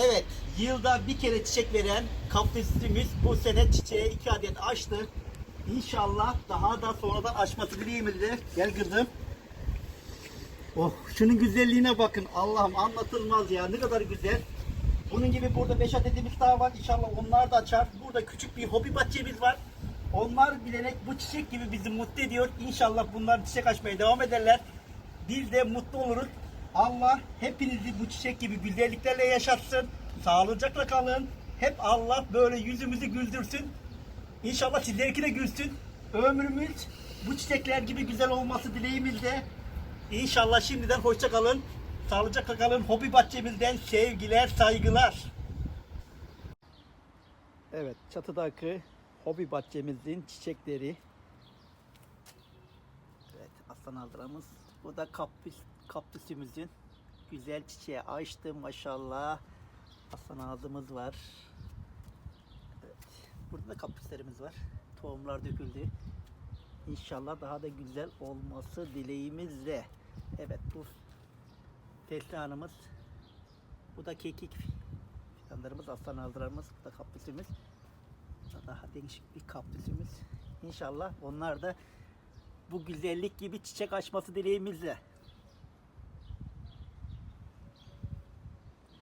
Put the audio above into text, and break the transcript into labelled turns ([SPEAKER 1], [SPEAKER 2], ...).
[SPEAKER 1] Evet, yılda bir kere çiçek veren kaktüsümüz bu sene çiçeğe iki adet açtı. İnşallah daha da sonradan açması dileğimizle. Gel kızım. Oh, şunun güzelliğine bakın. Allah'ım anlatılmaz ya. Ne kadar güzel. Bunun gibi burada 5 adetimiz daha var. İnşallah onlar da açar. Burada küçük bir hobi bahçemiz var. Onlar bilerek bu çiçek gibi bizi mutlu ediyor. İnşallah bunlar çiçek açmaya devam ederler. Biz de mutlu oluruz. Allah hepinizi bu çiçek gibi güzelliklerle yaşatsın. Sağlıcakla kalın. Hep Allah böyle yüzümüzü güldürsün. İnşallah sizlerki de gülsün. Ömrümüz bu çiçekler gibi güzel olması dileğimizle. İnşallah şimdiden hoşça kalın. Sağlıcakla kalın. Hobi bahçemizden sevgiler, saygılar. Evet, çatıdaki hobi bahçemizin çiçekleri. Aslan aldıramız. Bu da kaktüs, kaktüsümüzün güzel çiçeği açtı maşallah. Aslan ağzımız var. Evet, burada da kaktüslerimiz var. Tohumlar döküldü. İnşallah daha da güzel olması dileğimizle. Evet bu fesleğenimiz. Bu da kekik fidanlarımız, aslan aldıramız. Bu da da daha değişik bir kaktüsümüz. İnşallah onlar da bu güzellik gibi çiçek açması dileğimizle.